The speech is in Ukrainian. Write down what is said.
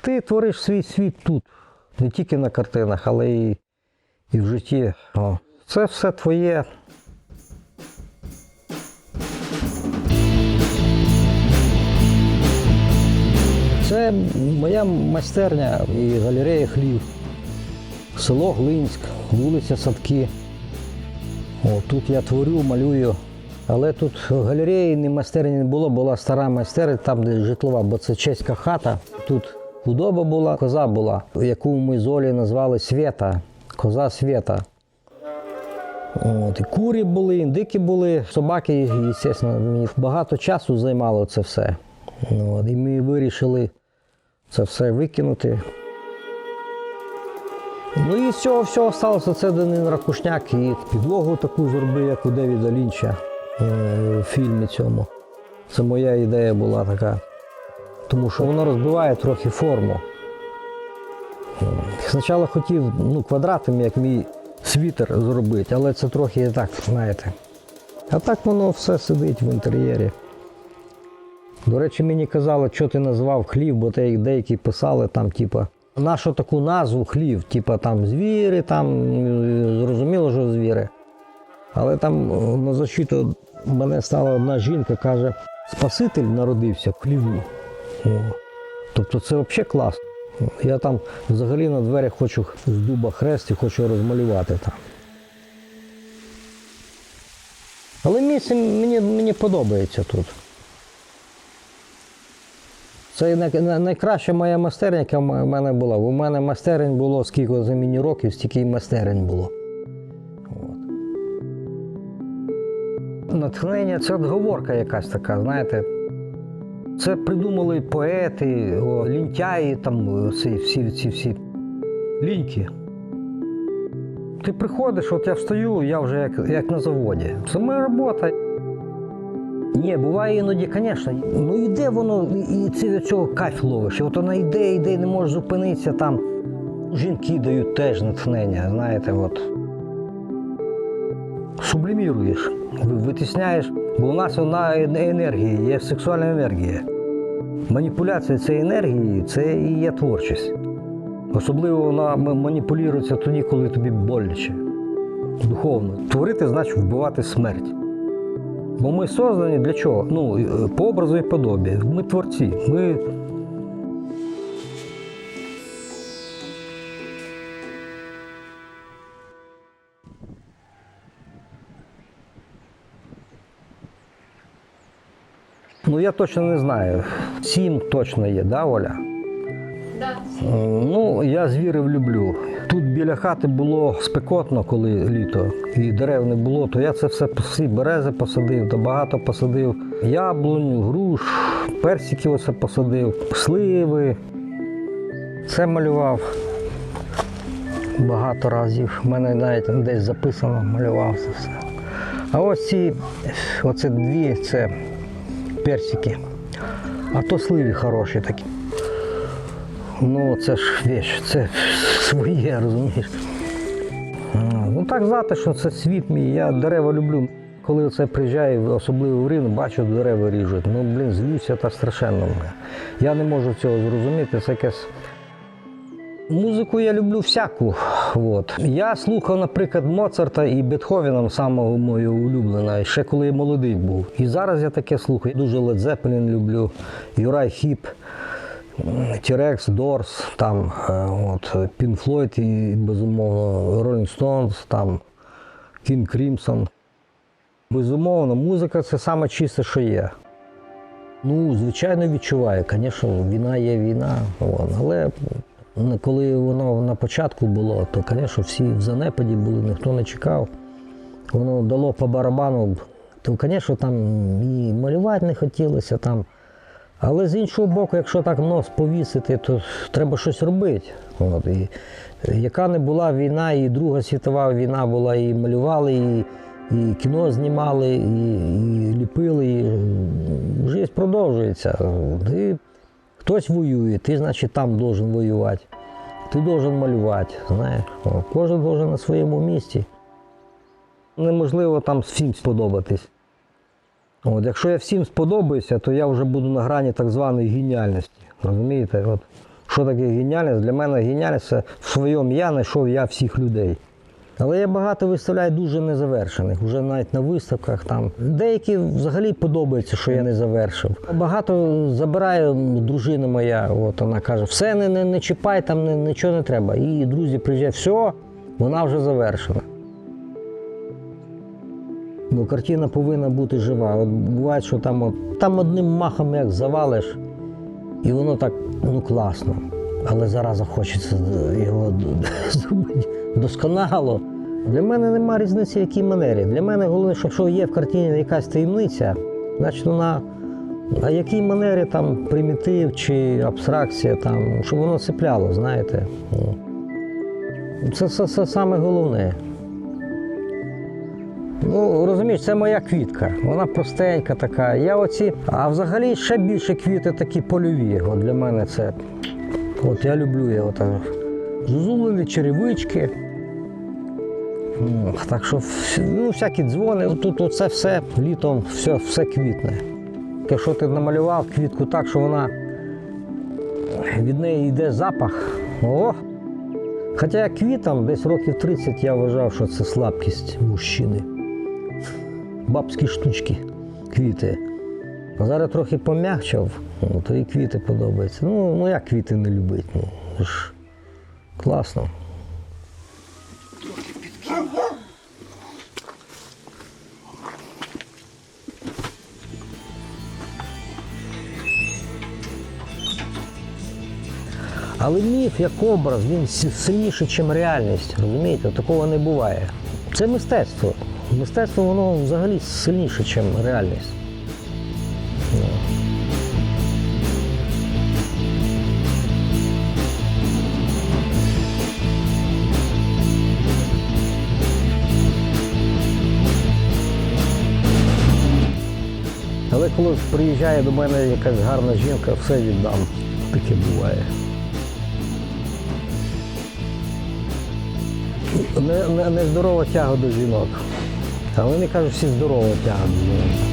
Ти твориш свій світ тут, не тільки на картинах, але і, і в житті. О, Це все твоє. Це моя майстерня і галерея хлів. Село Глинськ, вулиця Садки. О, тут я творю, малюю. Але тут галереї не майстерні не було, була стара майстерня, там де житлова, бо це чеська хата. Тут худоба була, коза була, яку ми з Олі назвали Свята. Коза Свята. От, і курі були, індики були, собаки, звісно, мені багато часу займало це все. От, і ми вирішили це все викинути. Ну і з цього всього сталося це один ракушняк і підлогу таку зробив, як у Девіда Лінча е, в фільмі цьому. Це моя ідея була така. Тому що воно розбиває трохи форму. Спочатку хотів ну, квадратом, як мій світер зробити, але це трохи так, знаєте. А так воно все сидить в інтер'єрі. До речі, мені казали, що ти назвав хлів, бо те- деякі писали там, типа, нашу таку назву хлів, типа там звіри, там зрозуміло, що звіри. Але там е, на защиту мене стала одна жінка, каже, Спаситель народився в хліву. Тобто це взагалі класно. Я там взагалі на дверях хочу з дуба хрест і хочу розмалювати там. Але місце мені, мені подобається тут. Це най- най- найкраща моя майстерня, яка в мене була. У мене майстерень було скільки за мені років, стільки і майстерень було. От. Натхнення це отговорка якась така, знаєте. Це придумали поети, лінтяї, там всі ці всі ліньки. Ти приходиш, от я встаю, я вже як, як на заводі. Це моя робота. Ні, буває іноді, звісно. Ну йде воно, і ти від цього кайф ловиш. І от вона йде, йде, не може зупинитися там. Жінки дають теж натхнення, знаєте, от. Субліміруєш, ви- витісняєш, бо у нас е- енергія, є сексуальна енергія. Маніпуляція цієї енергії це і є творчість. Особливо вона маніпулюється тоді, коли тобі боляче. Духовно. Творити значить вбивати смерть. Бо ми создані для чого? Ну, е, по образу і подобі. Ми творці. Ми Ну, я точно не знаю. Сім точно є, да, Оля? Ну, я звірів люблю. Тут біля хати було спекотно, коли літо, і дерев не було, то я це все всі берези посадив, то багато посадив. Яблуню, груш, персики оце посадив, сливи. Це малював багато разів. У мене навіть десь записано, малював це все. А ось ці, оце дві, це персики. А то сливи хороші такі. Ну, це ж віч, це своє, розумієш. Ну так затишно, це світ мій. Я дерева люблю. Коли це приїжджаю, особливо в Рівне, бачу, дерева ріжуть. Ну, блін, злюся та страшенно. Я не можу цього зрозуміти. Це якесь. Музику я люблю всяку. От. Я слухав, наприклад, Моцарта і Бетховена, самого мого улюбленого, ще коли я молодий був. І зараз я таке слухаю. Дуже Led люблю, Юрай Хіп. Тірекс, Дорс, там е, от, Pink Floyd і, безумовно, Stones, там King Crimson. Безумовно, музика це саме чисте, що є. Ну, звичайно, відчуваю. Звісно, війна є війна. Але коли воно на початку було, то, звісно, всі в занепаді були, ніхто не чекав. Воно дало по барабану, то, звісно, там і малювати не хотілося. там. Але з іншого боку, якщо так нос повісити, то треба щось робити. От, і, е, яка не була війна, і Друга світова війна була, і малювали, і, і кіно знімали, і, і ліпили. І, життя продовжується. І хтось воює, ти, значить, там должен воювати. Ти должен малювати. Знаєш. Кожен должен на своєму місці. Неможливо там всім сподобатись. От, якщо я всім сподобаюся, то я вже буду на грані так званої геніальності. Розумієте? От, Що таке геніальність? Для мене геніальність це в своєму я знайшов я всіх людей. Але я багато виставляю дуже незавершених, вже навіть на виставках там. Деякі взагалі подобається, що я не завершив. Багато забирає дружина моя, от вона каже, все не, не, не чіпай, там не, нічого не треба. І друзі приїжджають, все, вона вже завершена. Ну, картина повинна бути жива. От буває, що там, от, там одним махом як завалиш, і воно так ну класно. Але зараз хочеться його зробити досконало. Для мене нема різниці, в якій манері. Для мене головне, що якщо є в картині якась таємниця, значить вона. А якій манері там примітив чи абстракція, там, щоб воно цепляло, знаєте. Це, це, це саме головне. Ну, розумієш, це моя квітка. Вона простенька така. Я оці, а взагалі ще більше квіти такі польові. От для мене це. От я люблю його так. Зозулені черевички. Так що ну, всякі дзвони, тут оце все літом все, все квітне. Якщо ти намалював квітку так, що вона від неї йде запах. О! Хоча квітам десь років 30 я вважав, що це слабкість мужчини. Бабські штучки, квіти. А зараз трохи пом'якчав, ну, то і квіти подобаються. Ну, ну як квіти не любити? Ну, ж класно. Але міф як образ, він сильніший, ніж реальність. Розумієте? Такого не буває. Це мистецтво. Мистецтво воно взагалі сильніше, ніж реальність. Але коли приїжджає до мене якась гарна жінка, все віддам. Таке буває. Не, не, не тяга до жінок. А вони кажуть, всі здорова тяга до жінок.